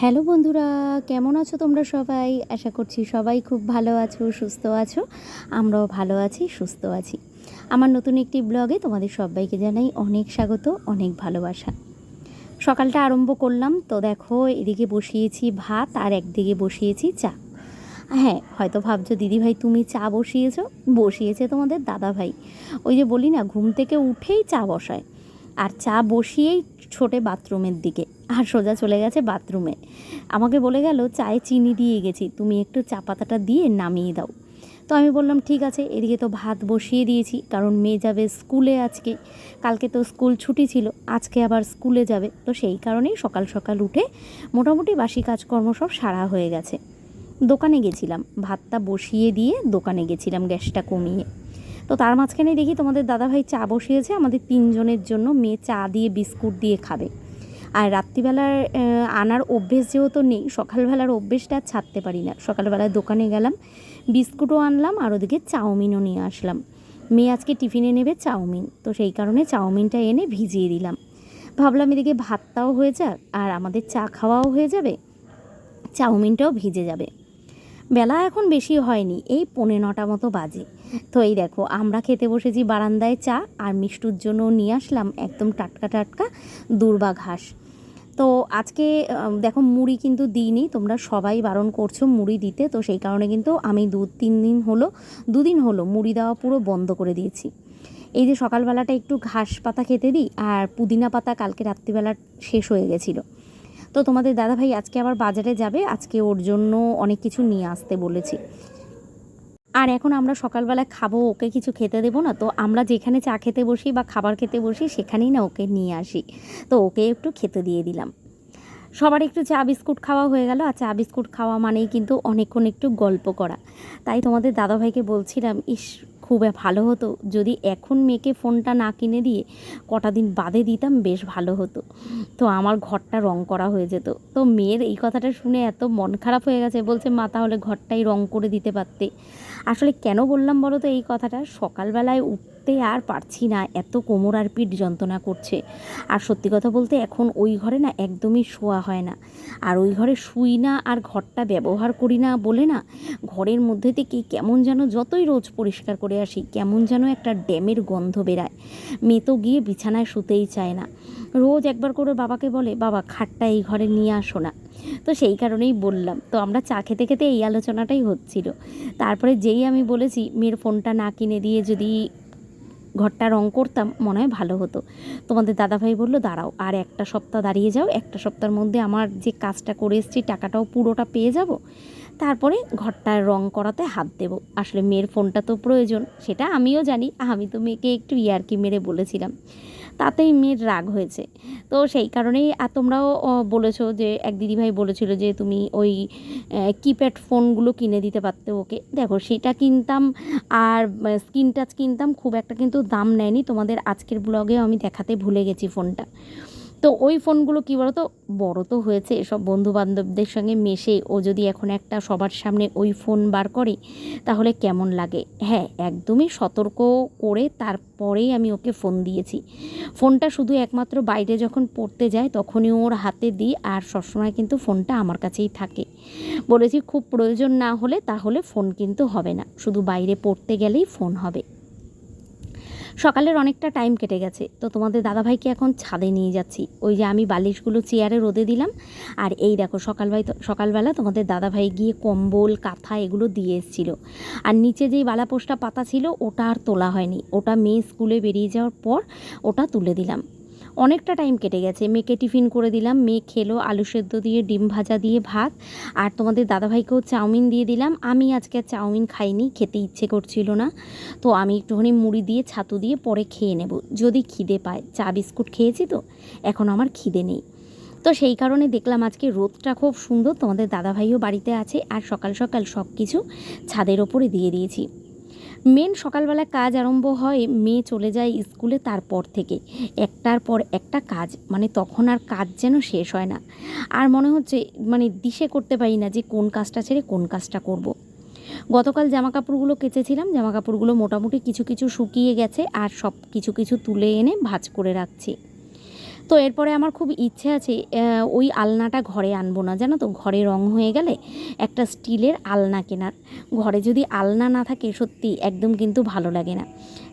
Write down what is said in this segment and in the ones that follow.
Hello বন্ধুরা, কেমন আছো তোমরা সবাই? আশা করছি সবাই খুব ভালো আছো, সুস্থ আছো। আমরাও ভালো আছি, সুস্থ আছি। আমার নতুন একটি ব্লগে তোমাদের সবাইকে জানাই অনেক স্বাগত, অনেক ভালোবাসা। সকালটা আরম্ভ করলাম, তো দেখো এদিকে বসিয়েছি ভাত আর একদিকে বসিয়েছি চা। হ্যাঁ হয়তো ভাবছ, দিদিভাই তুমি চা বসিয়েছো? বসিয়েছে তোমাদের দাদা ভাই ওই যে বলি না, ঘুম থেকে উঠেই চা বসায়। আর চা বসিয়েই ছোটে বাথরুমের দিকে। আর সোজা চলে গেছে বাথরুমে। আমাকে বলে গেল, চায়ে চিনি দিয়ে গেছি, তুমি একটু চা পাতাটা দিয়ে নামিয়ে দাও। তো আমি বললাম, ঠিক আছে, এদিকে তো ভাত বসিয়ে দিয়েছি, কারণ মেয়ে যাবে স্কুলে আজকে। কালকে তো স্কুল ছুটি ছিল, আজকে আবার স্কুলে যাবে। তো সেই কারণেই সকাল সকাল উঠে মোটামুটি বাসি কাজকর্ম সব সারা হয়ে গেছে। দোকানে গেছিলাম, ভাতটা বসিয়ে দিয়ে দোকানে গেছিলাম গ্যাসটা কমিয়ে। তো তার মাঝখানে দেখি তোমাদের দাদাভাই চা বসিয়েছে, আমাদের তিনজনের জন্য মেয়ে চা দিয়ে বিস্কুট দিয়ে খাবে। আর রাত্রিবেলার আনার অভ্যেস যেহেতু নেই, সকালবেলার অভ্যেসটা আর ছাড়তে পারি না। সকালবেলায় দোকানে গেলাম, বিস্কুটও আনলাম আর ওদিকে চাউমিনও নিয়ে আসলাম। মেয়ে আজকে টিফিনে নেবে চাউমিন, তো সেই কারণে চাউমিনটা এনে ভিজিয়ে দিলাম। ভাবলাম এদিকে ভাতটাও হয়ে যাক আর আমাদের চা খাওয়াও হয়ে যাবে, চাউমিনটাও ভিজে যাবে। বেলা এখন বেশি হয়নি, এই পৌনে নটা মতো বাজে। তো এই দেখো, আমরা খেতে বসেছি বারান্দায় চা আর মিষ্টুর জন্য নিয়ে আসলাম একদম টাটকা টাটকা দুর্বা ঘাস। তো আজকে দেখো মুড়ি কিন্তু দিইনি, তোমরা সবাই বারণ করছ মুড়ি দিতে, তো সেই কারণে কিন্তু আমি দু, তিন দিন হলো দুদিন হলো মুড়ি দেওয়া পুরো বন্ধ করে দিয়েছি। এই যে সকালবেলাটা একটু ঘাস পাতা খেতে দিই, আর পুদিনা পাতা কালকে রাত্রিবেলা শেষ হয়ে গেছিল। তো তোমাদের দাদাভাই আজকে আবার বাজারে যাবে, আজকে ওর জন্য অনেক কিছু নিয়ে আসতে বলেছি। আর এখন আমরা সকালবেলা খাব, ওকে কিছু খেতে দেবো না, তো আমরা যেখানে চা খেতে বসি বা খাবার খেতে বসি, সেখানেই না ওকে নিয়ে আসি। তো ওকে একটু খেতে দিয়ে দিলাম। সবার একটু চা বিস্কুট খাওয়া হয়ে গেল, আর চা বিস্কুট খাওয়া মানেই কিন্তু অনেকক্ষণ একটু গল্প করা। তাই তোমাদের দাদাভাইকে বলছিলাম, ইস খুব ভালো হতো। যদি এখন মেয়েকে ফোনটা না কিনে দিয়ে কটা দিন বাদে দিতাম, বেশ ভালো হতো। তো আমার ঘরটা রং করা হয়ে যেত। তো মেয়ের এই কথাটা শুনে এত মন খারাপ হয়ে গেছে, বলছে, মা, তাহলে ঘরটাই রং করে দিতে পারতে। আসলে কেন বললাম বলো তো এই কথাটা? সকালবেলায় উঠতে আর পারছি না। এত কোমর আর পিঠ যন্ত্রণা করছে। আর সত্যি কথা বলতে এখন ওই ঘরে না একদমই শোয়া হয় না। আর ওই ঘরে শুই না আর ঘরটা ব্যবহার করি না বলে না ঘরের মধ্যে থেকে কেমন যেন যতই রোজ পরিষ্কার করে আসি, কেমন যেন একটা ড্যামের গন্ধ বেরায়। মেয়ে তো গিয়ে বিছানায় শুতেই চায় না। রোজ একবার করে বাবাকে বলে, বাবা, খাটটা এই ঘরে নিয়ে আসো না। তো সেই কারণেই বললাম। তো আমরা চা খেতে খেতে এই আলোচনাটাই হচ্ছিল। তারপরে যেই আমি বলেছি, মেয়ের ফোনটা না কিনে দিয়ে যদি ঘরটা রং করতাম, মনে হয় ভালো হতো। তোমাদের দাদাভাই বলল, দাঁড়াও, আর একটা সপ্তাহ দাঁড়িয়ে যাও, একটা সপ্তাহের মধ্যে আমার যে কাজটা করে এসেছি, টাকাটাও পুরোটা পেয়ে যাব। তারপরে ঘরটার রং করাতে হাত দেব। আসলে মেয়ের ফোনটা তো প্রয়োজন, সেটা আমিও জানি। আমি তো মেয়েকে একটু ইয়ার্কি মেরে বলেছিলাম। তাতেই মেয়ের রাগ হয়েছে। তো সেই কারণেই, আর তোমরাও বলেছ যে, এক দিদিভাই বলেছিল যে, তুমি ওই কিপ্যাড ফোনগুলো কিনে দিতে পারতে ওকে। দেখো, সেটা কিনতাম, আর স্ক্রিন টাচ কিনতাম, খুব একটা কিন্তু দাম নেয়নি। তোমাদের আজকের ব্লগেও আমি দেখাতে ভুলে গেছি ফোনটা তো ওই ফোনগুলো কী বলতো? বড় তো হয়েছে সব বন্ধু বান্ধবদের সঙ্গে মেশে ও যদি এখন একটা সবার সামনে ওই ফোন বার করে, তাহলে কেমন লাগে? হ্যাঁ একদমই সতর্ক করে তারপরেই আমি ওকে ফোন দিয়েছি। ফোনটা শুধু একমাত্র বাইরে যখন পড়তে যায়, তখনই ওর হাতে দিই আর সবসময় কিন্তু ফোনটা আমার কাছেই থাকে। বলেছি, খুব প্রয়োজন না হলে তাহলে ফোন কিন্তু হবে না। শুধু বাইরে পড়তে গেলেই ফোন হবে। সকালের অনেকটা টাইম কেটে গেছে। তো তোমাদের দাদাভাইকে এখন ছাদে নিয়ে যাচ্ছি। ওই যে আমি বালিশগুলো চেয়ারে রোদে দিলাম। আর এই দেখো সকালভাই সকালবেলা তোমাদের দাদাভাই গিয়ে কম্বল, কাঁথা এগুলো দিয়ে এসেছিল। আর নিচে যেই বালাপোষটা পাতা ছিল, ওটা আর তোলা হয়নি। ওটা মেয়ে স্কুলে বেরিয়ে যাওয়ার পর ওটা তুলে দিলাম। অনেকটা টাইম কেটে গেছে। মেয়েকে টিফিন করে দিলাম, মেয়ে খেলো আলু সেদ্ধ দিয়ে, ডিম ভাজা দিয়ে, ভাত। আর তোমাদের দাদাভাইকেও চাউমিন দিয়ে দিলাম। আমি আজকে চাউমিন খাইনি, খেতে ইচ্ছে করছিল না। তো আমি একটুখানি মুড়ি দিয়ে, ছাতু দিয়ে পরে খেয়ে নেব। যদি খিদে পায়, চা বিস্কুট খেয়েছি তো, এখন আমার খিদে নেই। তো সেই কারণে দেখলাম আজকে রোদটা খুব সুন্দর, তোমাদের দাদাভাইও বাড়িতে আছে। আর সকাল সকাল সব কিছু ছাদের ওপরে দিয়ে দিয়েছি। মেন সকালবেলা কাজ আরম্ভ হয়, মেয়ে চলে যায় স্কুলে তারপর থেকে। একটার পর একটা কাজ মানে তখন আর কাজ যেন শেষ হয় না। আর মনে হচ্ছে মানে দিশে করতে পারি না যে কোন কাজটা ছেড়ে কোন কাজটা করব। গতকাল জামা কাপড়গুলো কেচেছিলাম জামা কাপড়গুলো মোটামুটি কিছু কিছু শুকিয়ে গেছে আর সব কিছু কিছু তুলে এনে ভাজ করে রাখছি। তো এরপরে আমার খুব ইচ্ছে আছে ওই আলনাটা ঘরে আনব না। জানো তো, ঘরে রং হয়ে গেলে একটা স্টিলের আলনা কেনার। ঘরে যদি আলনা না থাকে, সত্যি একদম কিন্তু ভালো লাগে না।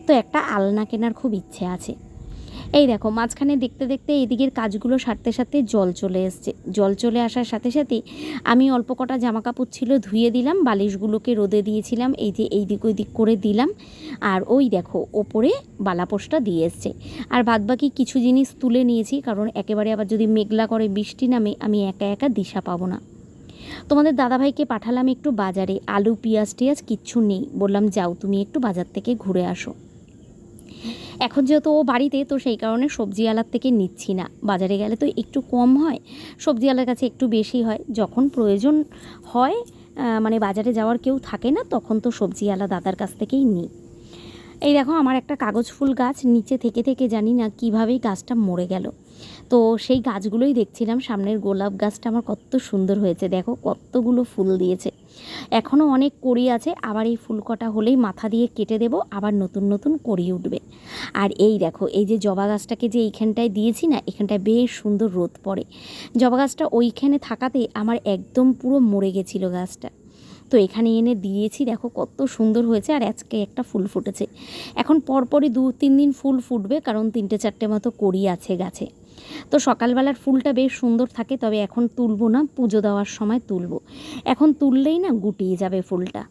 তো একটা আলনা কেনার খুব ইচ্ছে আছে। এই দেখো, মাঝখানে দেখতে দেখতে এদিকের কাজগুলো সারতে সারতে জল চলে এসছে। জল চলে আসার সাথে সাথে আমি অল্প কটা জামা কাপড় ছিল ধুয়ে দিলাম, বালিশগুলোকে রোদে দিয়েছিলাম, এই যে এই দিক ওই দিক করে দিলাম। আর ওই দেখো, ওপরে বালাপোষটা দিয়ে এসছে। আর বাদবাকি কিছু জিনিস তুলে নিয়েছি, কারণ একেবারে আবার যদি মেঘলা করে বৃষ্টি নামে, আমি একা একা দিশা পাবো না। তোমাদের দাদাভাইকে পাঠালাম একটু বাজারে, আলু, পেঁয়াজ টিয়াজ কিচ্ছু নেই। বললাম, যাও তুমি একটু বাজার থেকে ঘুরে আসো। এখন যেহেতু ও বাড়িতে, তো সেই কারণে সবজিওয়ালার থেকে নিচ্ছি না। বাজারে গেলে তো একটু কম হয় সবজিওয়ালার কাছে একটু বেশি হয়। যখন প্রয়োজন হয় মানে বাজারে যাওয়ার কেউ থাকে না, তখন তো সবজিওয়ালা দাদার কাছ থেকেই নিই। এই দেখো, আমার একটা কাগজ ফুল গাছ নিচে থেকে থেকে জানি না কীভাবেই গাছটা মরে গেল। তো সেই গাছগুলোই দেখছিলাম, সামনের গোলাপ গাছটা আমার কত সুন্দর হয়েছে, দেখো কতগুলো ফুল দিয়েছে। এখনও অনেক কড়ি আছে, আবার এই ফুল কটা হলেই মাথা দিয়ে কেটে দেবো, আবার নতুন নতুন কড়ি উঠবে। আর এই দেখো, এই যে জবা গাছটাকে যে এইখানটায় দিয়েছি না, এখানটায় বেশ সুন্দর রোদ পড়ে। জবা গাছটা ওইখানে থাকাতে আমার একদম পুরো মরে গেছিল গাছটা। তো এখানে এনে দিয়েছি, দেখো কত সুন্দর হয়েছে আর আজকে একটা ফুল ফুটেছে। এখন পরপরই দু তিন দিন ফুল ফুটবে, কারণ তিনটে চারটে মতো করি আছে গাছে। তো সকালবেলার ফুলটা বেশ সুন্দর থাকে, তবে এখন তুলবো না, পুজো দেওয়ার সময় তুলবো। এখন তুললেই না গুটিয়ে যাবে ফুলটা।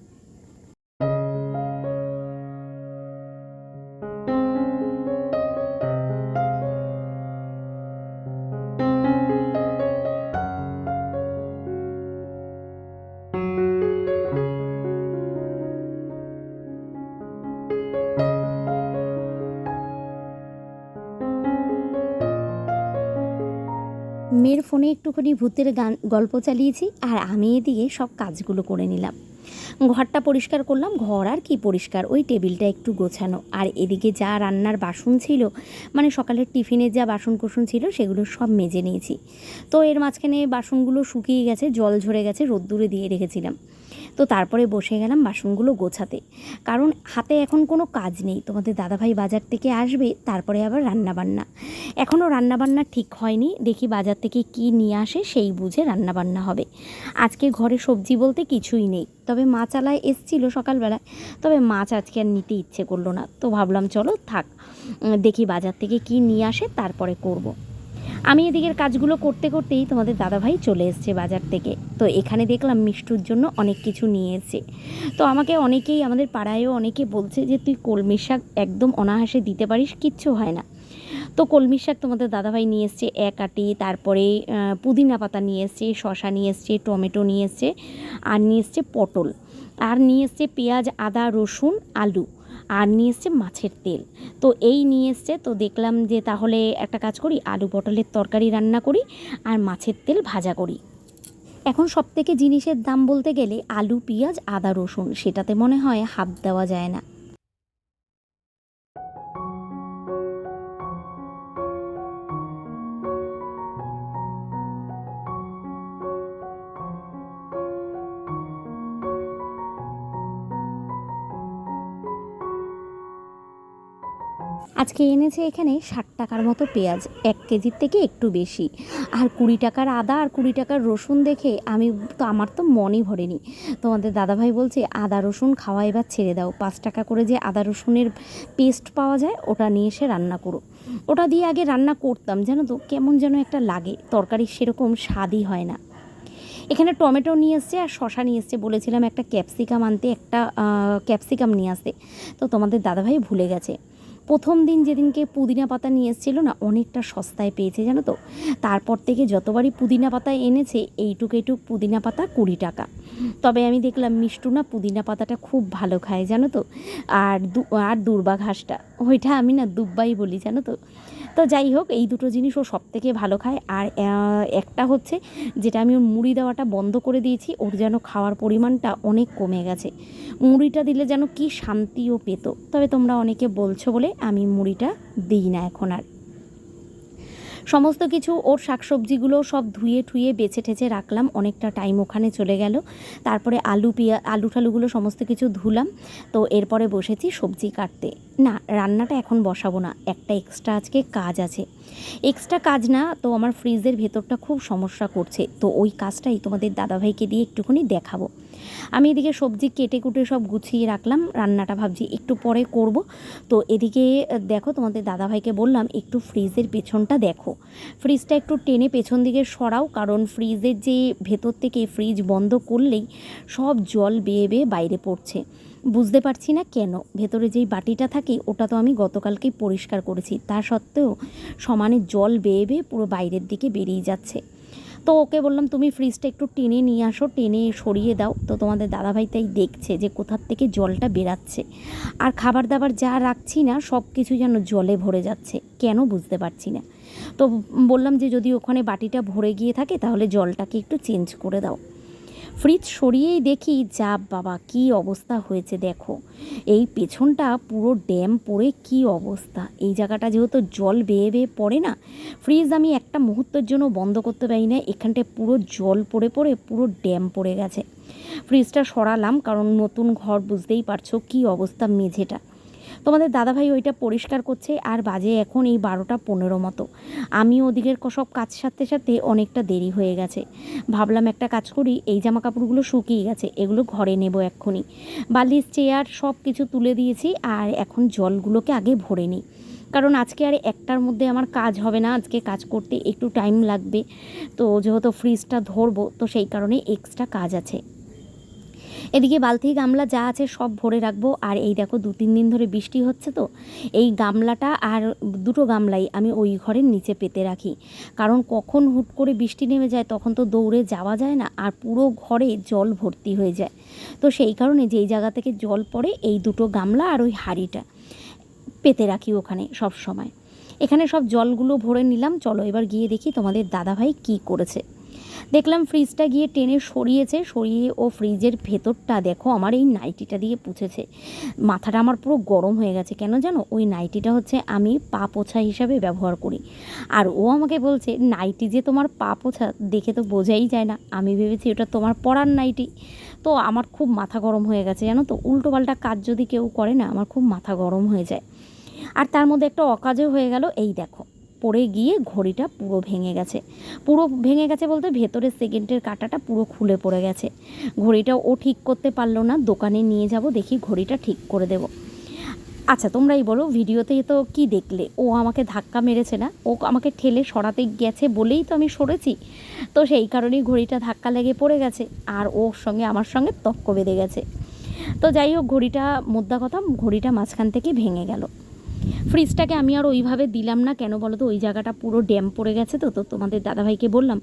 ফোনে একটুখানি ভূতের গান, গল্প চালিয়েছি আর আমি এদিকে সব কাজগুলো করে নিলাম। ঘরটা পরিষ্কার করলাম, ঘর আর কি পরিষ্কার? ওই টেবিলটা একটু গোছানো। আর এদিকে যা রান্নার বাসন ছিল মানে সকালের টিফিনের যা বাসন কোসন ছিল, সেগুলো সব মেজে নিয়েছি। তো এর মাঝখানে বাসনগুলো শুকিয়ে গেছে, জল ঝরে গেছে, রোদ্দুরে দিয়ে রেখেছিলাম। তো তারপরে বসে গেলাম বাসনগুলো গোছাতে। কারণ হাতে এখন কোনো কাজ নেই। তোমাদের দাদাভাই বাজার থেকে আসবে, তারপরে আবার রান্নাবান্না। এখনও রান্নাবান্না ঠিক হয়নি। দেখি বাজার থেকে কি নিয়ে আসে, সেই বুঝে রান্নাবান্না হবে। আজকে ঘরে সবজি বলতে কিছুই নেই। তবে মাছ আলায় এসছিল সকালবেলায়। তবে মাছ আজকে আর নিতে ইচ্ছে করল না। তো ভাবলাম, চলো থাক। দেখি বাজার থেকে কি নিয়ে আসে, তারপরে করব। আমি এদিকের কাজগুলো করতে করতেই তোমাদের দাদাভাই চলে এসছে বাজার থেকে। তো এখানে দেখলাম মিষ্টুর জন্য অনেক কিছু নিয়ে তো আমাকে অনেকেই, আমাদের পাড়ায়ও অনেকে বলছে যে, তুই কলমির শাক একদম অনায়াসে দিতে পারিস, কিচ্ছু হয় না। তো কলমির শাক তোমাদের দাদাভাই নিয়ে এসছে, এক আটি, তারপরে পুদিনা পাতা নিয়ে এসছে শশা নিয়ে এসছে, টমেটো নিয়ে এসছে, আর নিয়ে এসছে পটল। আর নিয়ে এসছে পেঁয়াজ, আদা, রসুন, আলু। আর নিয়ে এসছে মাছের তেল। তো এই নিয়ে এসছে, তো দেখলাম যে তাহলে একটা কাজ করি, আলু পটলের তরকারি রান্না করি আর মাছের তেল ভাজা করি। এখন সব থেকে জিনিসের দাম বলতে গেলে আলু, পেঁয়াজ, আদা, রসুন, সেটাতে মনে হয় হাত দেওয়া যায় না। আজকে এনেছে এখানে ষাট টাকার মতো পেঁয়াজ, এক কেজির থেকে একটু বেশি। আর কুড়ি টাকার আদা আর কুড়ি টাকার রসুন দেখে আমি তো, আমার তো মনই ভরেনি। তোমাদের দাদাভাই বলছে, আদা, রসুন খাওয়া এবার ছেড়ে দাও। পাঁচ টাকা করে যে আদা, রসুনের পেস্ট পাওয়া যায়, ওটা নিয়ে এসে রান্না করো। ওটা দিয়ে আগে রান্না করতাম, জানো তো, কেমন যেন একটা লাগে। তরকারি সেরকম স্বাদই হয় না। এখানে টমেটো নিয়ে এসছে আর শশা নিয়ে এসছে। বলেছিলাম একটা ক্যাপসিকাম আনতে, একটা ক্যাপসিকাম নিয়ে আসতে। তো তোমাদের দাদাভাই ভুলে গেছে। প্রথম দিন যেদিনকে পুদিনা পাতা নিয়ে এসেছিল না, অনেকটা সস্তায় পেয়েছে, জানো তো? তারপর থেকে যতবারই পুদিনা পাতা এনেছে, এইটুক এইটুক পুদিনা পাতা কুড়ি টাকা। তবে আমি দেখলাম মিষ্টু না পুদিনা পাতাটা খুব ভালো খায়, জানো তো? আর আর দুর্বা ঘাসটা ওইটা আমি না দুব্বাই বলি, জানো তো? তো যাই হোক, এই দুটো জিনিস ও সব থেকে ভালো খায়। আর একটা হচ্ছে যেটা আমি ওর মুড়ি দেওয়াটা বন্ধ করে দিয়েছি, ওর যেন খাওয়ার পরিমাণটা অনেক কমে গেছে। মুড়িটা দিলে যেন কি শান্তিও পেত। তবে তোমরা অনেকে বলছো বলে আমি মুড়িটা দিই না এখন আর। সমস্ত কিছু, ওর শাকসবজিগুলো সব ধুয়ে ঠুয়ে বেছে ঠেছে রাখলাম, অনেকটা টাইম ওখানে চলে গেল। তারপরে আলু পিয়া, আলু ঠালুগুলো সমস্ত কিছু ধুলাম, তো এরপরে বসেছি সবজি কাটতে। না, রান্নাটা এখন বসাবো না, একটা এক্সট্রা আজকে কাজ আছে। এক্সট্রা কাজ না, তো আমার ফ্রিজের ভেতরটা খুব সমস্যা করছে। তো ওই কাজটাই তোমাদের দাদাভাইকে দিয়ে একটুখানি দেখাবো। আমি এদিকে সবজি কেটে কুটে সব গুছিয়ে রাখলাম, রান্নাটা ভাবছি একটু পরে করব। তো এদিকে, দেখো তোমাদের দাদাভাইকে বললাম, একটু ফ্রিজের পেছনটা দেখো। ফ্রিজটা একটু টেনে পেছন দিকে সরাও, কারণ ফ্রিজের যে ভেতর থেকে ফ্রিজ বন্ধ করলেই সব জল বেয়ে বেয়ে বাইরে পড়ছে। বুঝতে পারছি না কেন। ভেতরে যেই বাটিটা থাকে, ওটা তো আমি গতকালকেই পরিষ্কার করেছি। তা সত্ত্বেও সমানে জল বেয়ে বেয়ে পুরো বাইরের দিকে বেরিয়ে যাচ্ছে। তো ওকে বললাম, তুমি ফ্রিজটা একটু টেনে নিয়ে আসো, টেনে সরিয়ে দাও। তো তোমাদের দাদাভাই তাই দেখছে যে কোথার থেকে জলটা বেরাচ্ছে। আর খাবার দাবার যা রাখছি না, সব কিছু যেন জলে ভরে যাচ্ছে। কেন বুঝতে পারছি না। তো বললাম যে, যদি ওখানে বাটিটা ভরে গিয়ে থাকে, তাহলে জলটাকে একটু চেঞ্জ করে দাও। ফ্রিজ সরিয়েই দেখি, যা বাবা, কি অবস্থা হয়েছে দেখো। এই পেছনটা পুরো ড্যাম পড়ে, কি অবস্থা। এই জায়গাটা যেহেতু জল বেয়ে বেয়ে পড়ে না, ফ্রিজ আমি একটা মুহূর্তের জন্য বন্ধ করতে পারি না। এখানটায় পুরো জল পড়ে পড়ে, পুরো ড্যাম পড়ে গেছে। ফ্রিজটা সরালাম, কারণ নতুন ঘর, বুঝতেই পারছ কি অবস্থা মেঝেটা। তোমাদের দাদাভাই ওইটা পরিষ্কার করছে, আর বাজে এখন এই বারোটা পনেরো মতো। আমি ওদিকের সব কাজ সারতে সারতে অনেকটা দেরি হয়ে গেছে। ভাবলাম একটা কাজ করি, এই জামা কাপড়গুলো শুকিয়ে গেছে, এগুলো ঘরে নেব এক্ষুনি। বালিশ, চেয়ার, সব কিছু তুলে দিয়েছি, আর এখন জলগুলোকে আগে ভরে নিই। কারণ আজকে আর একটার মধ্যে আমার কাজ হবে না, আজকে কাজ করতে একটু টাইম লাগবে। তো যেহেতু ফ্রিজটা ধরবো, তো সেই কারণে এক্সট্রা কাজ আছে। এদিকে বালতি গামলা যা আছে সব ভরে রাখব। আর এই দেখো, দু তিন দিন ধরে বৃষ্টি হচ্ছে তো। এই গামলাটা আর দুটো গামলাই আমি ওই ঘরের নিচে পেতে রাখি। কারণ কখন হুট করে বৃষ্টি নেমে যায় তখন তো দৌড়ে যাওয়া যায় না, আর পুরো ঘরে জল ভর্তি হয়ে যায়। তো সেই কারণে যেই জায়গা থেকে জল পড়ে এই দুটো গামলা আর ওই হাঁড়িটা পেতে রাখি ওখানে সব সময়। এখানে সব জলগুলো ভরে নিলাম। চলো এবার গিয়ে দেখি তোমাদের দাদাভাই কি করেছে। দেখলাম ফ্রিজটা গিয়ে টেনে সরিয়েছে, সরিয়ে ও ফ্রিজের ভেতরটা দেখো, আমার এই নাইটিটা দিয়ে পুছেছে। মাথাটা আমার পুরো গরম হয়ে গেছে, কেন জানো? ওই নাইটিটা হচ্ছে আমি পা পোছা হিসাবে ব্যবহার করি। আর ও আমাকে বলছে, নাইটি যে তোমার পা পোছা, দেখে তো বোঝাই যায় না। আমি ভেবেছি ওটা তোমার পরার নাইটি। তো আমার খুব মাথা গরম হয়ে গেছে, জানো তো? উল্টো পাল্টা কাজ যদি কেউ করে না, আমার খুব মাথা গরম হয়ে যায়। আর তার মধ্যে একটা অকাজও হয়ে গেল, এই দেখো। পড়ে গিয়ে ঘড়িটা পুরো ভেঙে গেছে। পুরো ভেঙে গেছে বলতে ভেতরের সেকেন্ডের কাঁটাটা পুরো খুলে পড়ে গেছে। ঘড়িটা ও ঠিক করতে পারল না। দোকানে নিয়ে যাব, দেখি ঘড়িটা ঠিক করে দেব। আচ্ছা তোমরাই বলো, ভিডিওতে তো কি দেখলে? ও আমাকে ধাক্কা মেরেছে না? ও আমাকে ঠেলে সরাতে গেছে বলেই তো আমি সরেছি। তো সেই কারণেই ঘড়িটা ধাক্কা লেগে পড়ে গেছে, আর ওর সঙ্গে, আমার সঙ্গে তক্ক বেঁধে গেছে। তো যাই হোক, ঘড়িটা, মোদ্দা কথা, ঘড়িটা মাঝখান থেকে ভেঙে গেল। ফ্রিজটাকে আমি আর ওইভাবে দিলাম না। কেন বলো তো? ওই জায়গাটা পুরো ড্যাম পড়ে গেছে তো তো তোমাদের দাদাভাইকে বললাম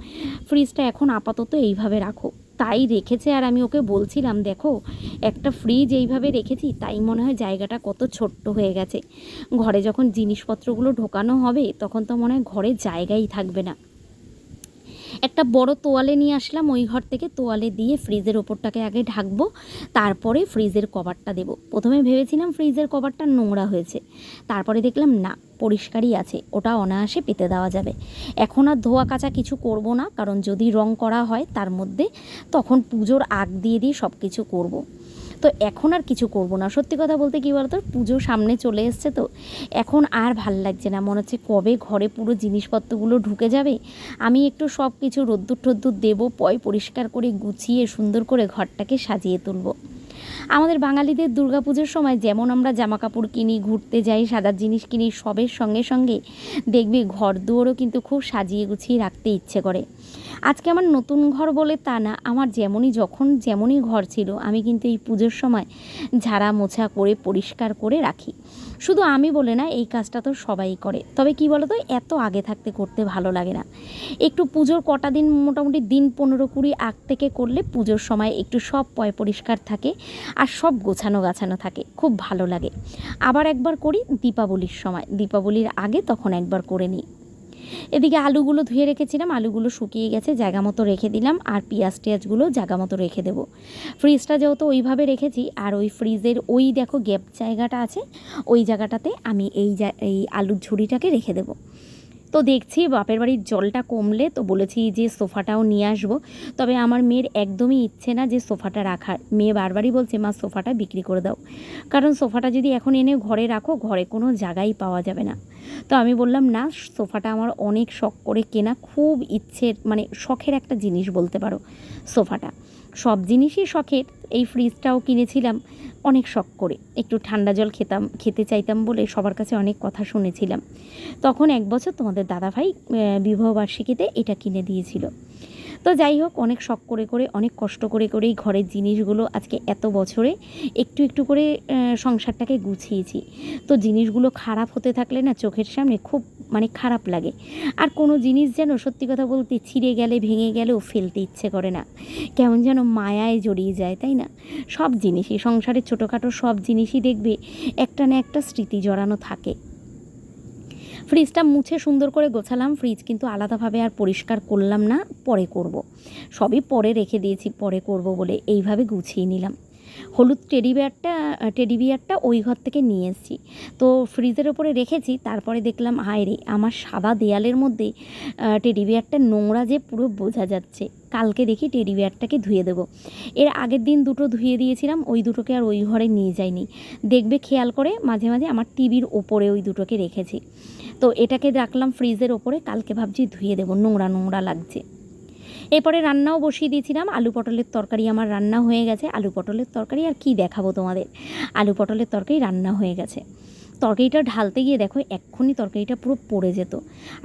ফ্রিজটা এখন আপাতত এইভাবে রাখো। তাই রেখেছে আর আমি ওকে বলছিলাম, দেখো, একটা ফ্রিজ এইভাবে রেখেছি, তাই মনে হয় জায়গাটা কত ছোট্ট হয়ে গেছে। ঘরে যখন জিনিসপত্রগুলো ঢোকানো হবে, তখন তো মনে হয় ঘরে জায়গাই থাকবে না। একটা বড় তোয়ালে নিয়ে আসলাম, ওই ঘর থেকে তোয়ালে দিয়ে ফ্রিজের ওপরটাকে আগে ঢাকবো, তারপরে ফ্রিজের কভারটা দেব। প্রথমে ভেবেছিলাম ফ্রিজের কভারটা নোংরা হয়েছে। তারপরে দেখলাম, না, পরিষ্কারই আছে, ওটা অনায়াসে পেতে দেওয়া যাবে। এখন আর ধোয়া কাচা কিছু করব না, কারণ যদি রং করা হয় তার মধ্যে, তখন পুজোর আগ দিয়ে দিয়ে সব কিছু করব। তো এখন আর কিছু করব না। সত্যি কথা বলতে কী বলতো, পুজো সামনে চলে এসছে তো, এখন আর ভালো লাগছে না। মনে হচ্ছে কবে ঘরে পুরো জিনিসপত্রগুলো ঢুকে যাবে। আমি একটু সব কিছু রোদ্দুর টদ্দুর দেবো, পয় পরিষ্কার করে গুছিয়ে সুন্দর করে ঘরটাকে সাজিয়ে তুলবো। আমাদের বাঙালিদের দুর্গাপুজোর সময় যেমন আমরা জামা কাপড় কিনি, ঘুরতে যাই সাদার জিনিস কিনি, সবের সঙ্গে সঙ্গে দেখবি ঘর দুয়ারও কিন্তু খুব সাজিয়ে গুছিয়ে রাখতে ইচ্ছে করে। আজকে আমার নতুন ঘর বলে তা না, আমার যেমনই যখন যেমনই ঘর ছিল, আমি কিন্তু এই পুজোর সময় ঝাড়া মোছা করে, পরিষ্কার করে রাখি। শুধু আমি বলে না, এই কাজটা তো সবাই করে। তবে কি বলো তো এত আগে থাকতে করতে ভালো লাগে না। একটু পুজোর কটা দিন, মোটামুটি দিন পনেরো কুড়ি আগ থেকে করলে পুজোর সময় একটু সব পয় পরিষ্কার থাকে আর সব গোছানো গাছানো থাকে, খুব ভালো লাগে। আবার একবার করি দীপাবলির সময়। দীপাবলির আগে তখন একবার করে নিই। এদিকে আলুগুলো ধুয়ে রেখেছিলাম, আলুগুলো শুকিয়ে গেছে, জায়গা মতো রেখে দিলাম, আর পেঁয়াজ টিয়াজগুলো জায়গা মতো রেখে দেবো। ফ্রিজটা যেহেতু ওইভাবে রেখেছি, আর ওই ফ্রিজের ওই দেখো গ্যাপ জায়গাটা আছে, ওই জায়গাটাতে আমি এই এই আলুর ঝুড়িটাকে রেখে দেবো। তো দেখছি বাপের বাড়ির জলটা কমলে তো বলেছি যে সোফাটাও নিয়ে আসব। তবে আমার মেয়ের একদমই ইচ্ছে না যে সোফাটা রাখার। মেয়ে বারবারই বলছে, মা, সোফাটা বিক্রি করে দাও। কারণ সোফাটা যদি এখন এনে ঘরে রাখো, ঘরে কোনো জায়গাই পাওয়া যাবে না। তো আমি বললাম, না, সোফাটা আমার অনেক শখ করে কেনা। খুব ইচ্ছের মানে শখের একটা জিনিস বলতে পারো, সোফাটা। সব জিনিসই শখের। এই ফ্রিজটাও কিনেছিলাম, অনেক শখ করে। একটু ঠান্ডা জল খেতাম, খেতে চাইতাম বলে সবার কাছে অনেক কথা শুনেছিলাম। তখন এক বছর তোমাদের দাদাভাই বিবাহবার্ষিকীতে এটা কিনে দিয়েছিল। তো যাই হোক, অনেক শখ করে করে, অনেক কষ্ট করে করেই ঘরের জিনিসগুলো আজকে এত বছরে একটু একটু করে সংসারটাকে গুছিয়েছি। তো জিনিসগুলো খারাপ হতে থাকলে না চোখের সামনে খুব মানে খারাপ লাগে। আর কোনো জিনিস যেন সত্যি কথা বলতে ছিঁড়ে গেলে, ভেঙে গেলেও ফেলতে ইচ্ছে করে না। কেমন যেন মায়ায় জড়িয়ে যায়, তাই না? সব জিনিসই, সংসারের ছোটোখাটো সব জিনিসই দেখবে, একটা না একটা স্মৃতি জড়ানো থাকে। ফ্রিজটা মুছে সুন্দর করে গোছালাম, ফ্রিজ কিন্তু আলাদাভাবে আর পরিষ্কার করলাম না, পরে করব। সবই পরে রেখে দিয়েছি, পরে করব বলে এইভাবে গুছিয়ে নিলাম। হলুদ টেডি বিয়ারটা টেডি বিয়ারটা ওই ঘর থেকে নিয়ে এসেছি। তো ফ্রিজের ওপরে রেখেছি, তারপরে দেখলাম, হায় রে, আমার সাদা দেয়ালের মধ্যে টেডি বিয়ারটা নোংরা যে পুরো বোঝা যাচ্ছে। কালকে দেখি টেডি বিয়ারটাকে ধুয়ে দেবো। এর আগের দিন দুটো ধুয়ে দিয়েছিলাম, ওই দুটোকে আর ওই ঘরে নিয়ে যাইনি। দেখবে খেয়াল করে, মাঝে মাঝে আমার টিভির ওপরে ওই দুটোকে রেখেছি। তো এটাকে রাখলাম ফ্রিজের ওপরে, কালকে ভাবছি ধুয়ে দেবো, নোংরা নোংরা লাগছে। এরপরে রান্নাও বসিয়ে দিয়েছিলাম, আলু পটলের তরকারি আমার রান্না হয়ে গেছে, আলু পটলের তরকারি আর কি দেখাবো তোমাদের? আলু পটলের তরকারি রান্না হয়ে গেছে। তরকারিটা ঢালতে গিয়ে দেখো, এক্ষুনি তরকারিটা পুরো পড়ে যেত।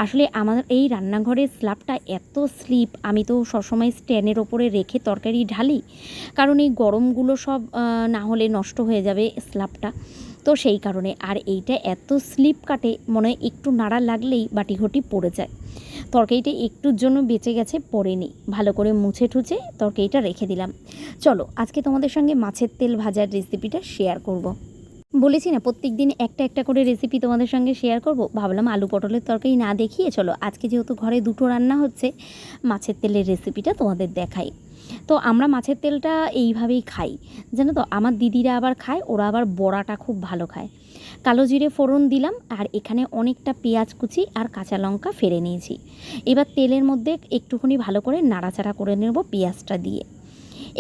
আসলে আমাদের এই রান্নাঘরের স্ল্যাবটা এত স্লিপ, আমি তো সবসময় স্ট্যান্ডের ওপরে রেখে তরকারি ঢালি, কারণ এই গরমগুলো সব না হলে নষ্ট হয়ে যাবে স্ল্যাবটা। তো সেই কারণে। আর এইটা এত স্লিপ কাটে, মনে হয় একটু নাড়া লাগলেই বাটি ঘটি পড়ে যায়। তরকারিটা একটুর জন্য বেঁচে গেছে, পড়েনি। ভালো করে মুছে টুছে তরকারিটা রেখে দিলাম। চলো, আজকে তোমাদের সঙ্গে মাছের তেল ভাজার রেসিপিটা শেয়ার করব। বলেছি না প্রত্যেক দিন একটা একটা করে রেসিপি তোমাদের সঙ্গে শেয়ার করব। ভাবলাম আলু পটলের তরকারি না দেখিয়ে চলো, আজকে যেহেতু ঘরে দুটো রান্না হচ্ছে, মাছের তেলের রেসিপিটা তোমাদের দেখাই। তো আমরা মাছের তেলটা এইভাবেই খাই। জানো তো, আমার দিদিরা আবার খায়, ওরা আবার বড়াটা খুব ভালো খায়। কালো জিরে ফোড়ন দিলাম, আর এখানে অনেকটা পেঁয়াজ কুচি আর কাঁচা লঙ্কা ফেড়ে নিয়েছি। এবার তেলের মধ্যে একটুখানি ভালো করে নাড়াচাড়া করে নেব পেঁয়াজটা দিয়ে।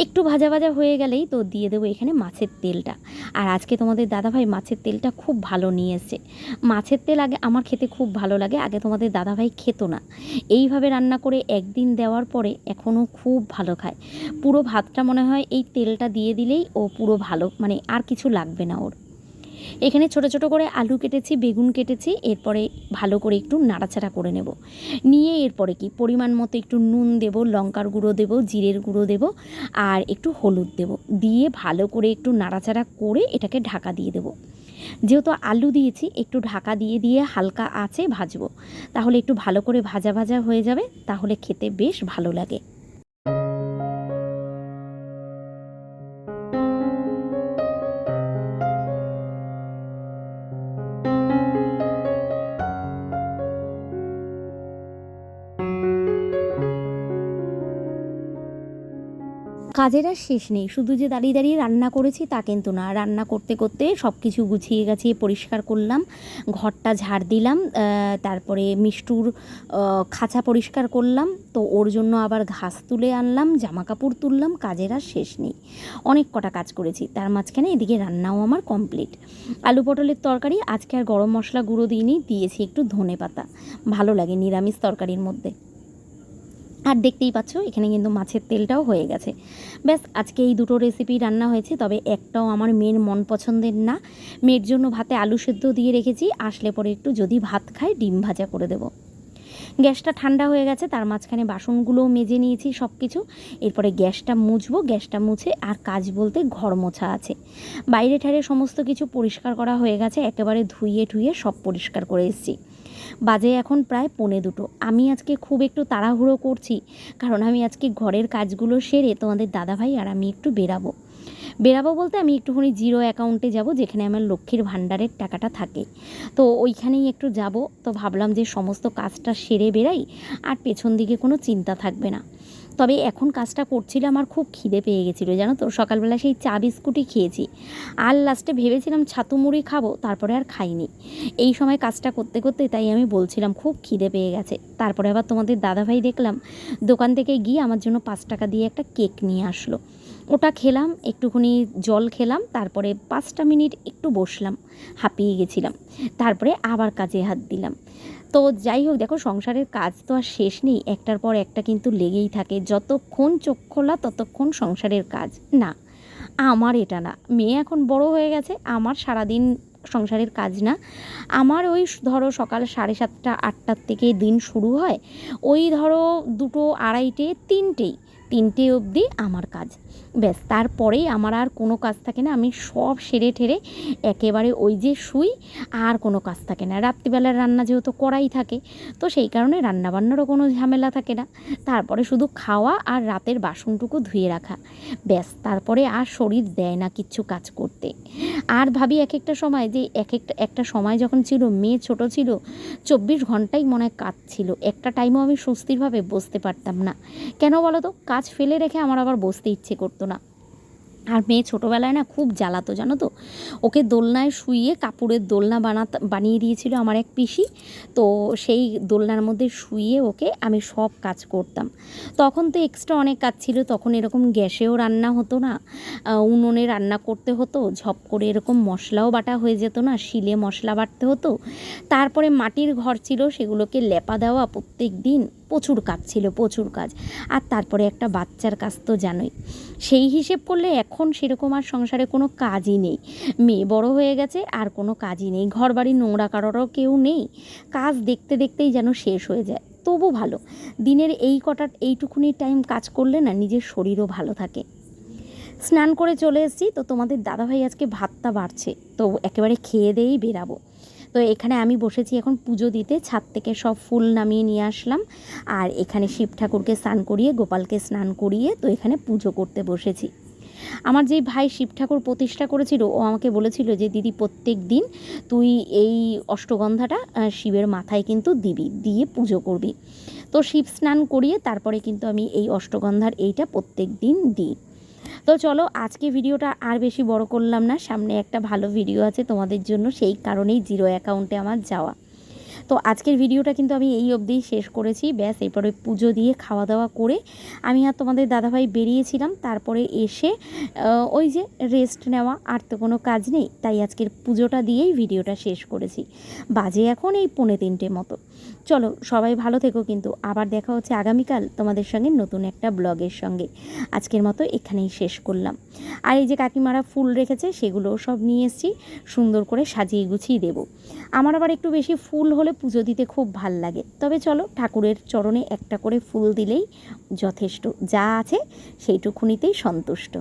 একটু ভাজা ভাজা হয়ে গেলেই তো দিয়ে দেবো এখানে মাছের তেলটা। আর আজকে তোমাদের দাদাভাই মাছের তেলটা খুব ভালো নিয়ে এসছে। মাছের তেল আগে আমার খেতে খুব ভালো লাগে, আগে তোমাদের দাদাভাই খেত না। এইভাবে রান্না করে একদিন দেওয়ার পরে এখনও খুব ভালো খায়। পুরো ভাতটা মনে হয় এই তেলটা দিয়ে দিলেই ও পুরো ভালো মানে আর কিছু লাগবে না ওর। এখানে ছোট ছোট করে আলু কেটেছি, বেগুন কেটেছি, এরপরে ভালো করে একটু নাড়াচাড়া করে নেব। নিয়ে এরপরে কি, পরিমাণ মতো একটু নুন দেব, লঙ্কার গুঁড়ো দেব, জিরের গুঁড়ো দেব, আর একটু হলুদ দেব। দিয়ে ভালো করে একটু নাড়াচাড়া করে এটাকে ঢাকা দিয়ে দেব। যেহেতু আলু দিয়েছি, একটু ঢাকা দিয়ে দিয়ে হালকা আঁচে ভাজবো। তাহলে একটু ভালো করে ভাজা ভাজা হয়ে যাবে, তাহলে খেতে বেশ ভালো লাগে। কাজের আর শেষ নেই। শুধু যে দাঁড়িয়ে দাঁড়িয়ে রান্না করেছি তা কিন্তু না। রান্না করতে করতে সব কিছু গুছিয়ে গাছিয়ে পরিষ্কার করলাম, ঘরটা ঝাড় দিলাম তারপরে মিষ্টুর খাঁচা পরিষ্কার করলাম। তো ওর জন্য আবার ঘাস তুলে আনলাম জামা কাপড় তুললাম, কাজের আর শেষ নেই। অনেক কটা কাজ করেছি। তার মাঝখানে এদিকে রান্নাও আমার কমপ্লিট। আলু পটলের তরকারি আজকে আর গরম মশলা গুঁড়ো দিইনি, দিয়েছি একটু ধনে পাতা ভালো লাগে নিরামিষ তরকারির মধ্যে। আর দেখতেই পাচ্ছ, এখানে কিন্তু মাছের তেলটাও হয়ে গেছে। ব্যাস, আজকে এই দুটো রেসিপি রান্না হয়েছে, তবে একটাও আমার মেয়ের মন পছন্দের না। মেয়ের জন্য ভাতে আলু সেদ্ধ দিয়ে রেখেছি, আসলে পরে একটু যদি ভাত খায়, ডিম ভাজা করে দেবো। গ্যাসটা ঠান্ডা হয়ে গেছে, তার মাঝখানে বাসনগুলোও মেজে নিয়েছি সব কিছু এরপরে গ্যাসটা মুছবো, গ্যাসটা মুছে আর কাজ বলতে ঘর মোছা আছে। বাইরে ঠারে সমস্ত কিছু পরিষ্কার করা হয়ে গেছে, একেবারে ধুইয়ে ঠুইয়ে সব পরিষ্কার করে এসেছি। বাজে এখন প্রায় পৌনে দুটো। আমি আজকে খুব একটু তাড়াহুড়ো করছি, কারণ আমি আজকে ঘরের কাজগুলো সেরে তোমাদের দাদাভাই আর আমি একটু বেরাবো। বেরাবো বলতে আমি একটুখানি জিরো অ্যাকাউন্টে যাব, যেখানে আমার লক্ষ্মীর ভাণ্ডারের টাকাটা থাকে। তো ওইখানেই একটু যাব, তো ভাবলাম যে সমস্ত কাজটা সেরে বেরাই, আর পেছন দিকে কোনো চিন্তা থাকবে না। তবে এখন কাজটা করছিলাম আমার খুব খিদে পেয়ে গেছিল, জানো তো? সকালবেলা সেই চা বিস্কুটই খেয়েছি। আর লাস্টে ভেবেছিলাম ছাতু মুড়ি খাব, তারপরে আর খাইনি। এই সময় কাজটা করতে করতে তাই আমি বলছিলাম, খুব খিদে পেয়ে গেছে। তারপরে আবার তোমাদের দাদাভাই দেখলাম, দোকান থেকে গিয়ে আমার জন্য পাঁচ টাকা দিয়ে একটা কেক নিয়ে আসলো। ওটা খেলাম, একটুখানি জল খেলাম, তারপরে পাঁচটা মিনিট একটু বসলাম, হাঁপিয়ে গেছিলাম। তারপরে আবার কাজে হাত দিলাম। তো যাই হোক, দেখো সংসারের কাজ তো আর শেষ নেই। একটার পর একটা কিন্তু লেগেই থাকে। যতক্ষণ চোখ খোলা, ততক্ষণ সংসারের কাজ। না, আমার এটা না। মেয়ে এখন বড় হয়ে গেছে, আমার সারাদিন সংসারের কাজ না। আমার ওই ধরো সকাল সাড়ে সাতটা, আটটার থেকে দিন শুরু হয়। ওই ধরো দুটো আড়াইটে, তিনটেই। তিনটে অবধি আমার কাজ। ব্যাস, তারপরেই আমার আর কোনো কাজ থাকে না। আমি সব সেরে ঠেরে একেবারে ওই যে শুই, আর কোনো কাজ থাকে না। রাত্রিবেলার রান্না যেহেতু করাই থাকে, তো সেই কারণে রান্নাবান্নারও কোনো ঝামেলা থাকে না। তারপরে শুধু খাওয়া আর রাতের বাসনটুকু ধুয়ে রাখা। ব্যাস, তারপরে আর শরীর দেয় না কিচ্ছু কাজ করতে। আর ভাবি এক একটা সময় যে এক একটা একটা সময় যখন ছিল, মেয়ে ছোট ছিল, চব্বিশ ঘন্টাই মনে হয় কাজ ছিল একটা টাইমও আমি স্বস্তিরভাবে বসতে পারতাম না। কেন বলো তো? কাজ ফেলে রেখে আমার আবার বসতে ইচ্ছে করতো না। আর মেয়ে ছোটোবেলায় না খুব জ্বালাতো, জানো তো? ওকে দোলনায় শুইয়ে কাপড়ের দোলনা বানাতে, বানিয়ে দিয়েছিল আমার এক পিসি। তো সেই দোলনার মধ্যে শুইয়ে ওকে আমি সব কাজ করতাম। তখন তো এক্সট্রা অনেক কাজ ছিল, তখন এরকম গ্যাসেও রান্না হতো না। উনুনে রান্না করতে হতো, ঝপ করে এরকম মশলাও বাটা হয়ে যেত না, শিলে মশলা বাটতে হতো। তারপরে মাটির ঘর ছিল, সেগুলোকে লেপা দেওয়া প্রত্যেক দিন। প্রচুর কাজ ছিল, প্রচুর কাজ। আর তারপরে একটা বাচ্চার কাজ তো জানোই। সেই হিসেব করলে এখন সেরকম আর সংসারে কোনো কাজই নেই। মেয়ে বড় হয়ে গেছে, আর কোনো কাজই নেই। ঘর বাড়ি নোংরা, কারোরও কেউ নেই। কাজ দেখতে দেখতেই যেন শেষ হয়ে যায়। তবু ভালো। দিনের এই কটা, এইটুকুনি টাইম কাজ করলে না নিজের শরীরও ভালো থাকে। স্নান করে চলে এসেছি। তো তোমাদের দাদাভাই আজকে ভাতটা বাড়ছে। তো একেবারে খেয়ে দিয়েই বেরাবো। তো এখানে আমি বসেছি এখন পুজো দিতে, ছাদ থেকে সব ফুল নামিয়ে নিয়ে আসলাম। আর এখানে শিব ঠাকুরকে স্নান করিয়ে, গোপালকে স্নান করিয়ে তো এখানে পুজো করতে বসেছি। আমার যেই ভাই শিব ঠাকুর প্রতিষ্ঠা করেছিল, ও আমাকে বলেছিল যে, দিদি, প্রত্যেক দিন তুই এই অষ্টগন্ধাটা শিবের মাথায় কিন্তু দিবি, দিয়ে পুজো করবি। তো শিব স্নান করিয়ে তারপরে কিন্তু আমি এই অষ্টগন্ধার এইটা প্রত্যেক দিন দিই। তো চলো, আজকে ভিডিওটা আর বেশি বড় করলাম না। সামনে একটা ভালো ভিডিও আছে তোমাদের জন্য, সেই কারণেই জিরো অ্যাকাউন্টে আমার যাওয়া। তো আজকের ভিডিওটা কিন্তু আমি এই অবধিই শেষ করেছি। ব্যাস, এরপরে পুজো দিয়ে খাওয়া দাওয়া করে আমি আর তোমাদের দাদাভাই বেরিয়েছিলাম। তারপরে এসে ওই যে রেস্ট নেওয়া, আর তো কোনো কাজ নেই। তাই আজকের পুজোটা দিয়েই ভিডিওটা শেষ করেছি। বাজে এখন এই পৌনে তিনটে মতো। চলো, সবাই ভালো থেকো কিন্তু। আবার দেখা হচ্ছে আগামীকাল তোমাদের সঙ্গে নতুন একটা ব্লগের সঙ্গে। আজকের মতো এখানেই শেষ করলাম। আর এই যে কাকিমারা ফুল রেখেছে, সেগুলোও সব নিয়ে এসেছি। সুন্দর করে সাজিয়ে গুছিয়ে দেবো। আমার আবার একটু বেশি ফুল হলে পুজো দিতে খুব ভালো লাগে। তবে চলো ঠাকুরের চরণে একটা করে ফুল দিলেই যথেষ্ট। যা আছে সেইটুকুনিতেই সন্তুষ্ট।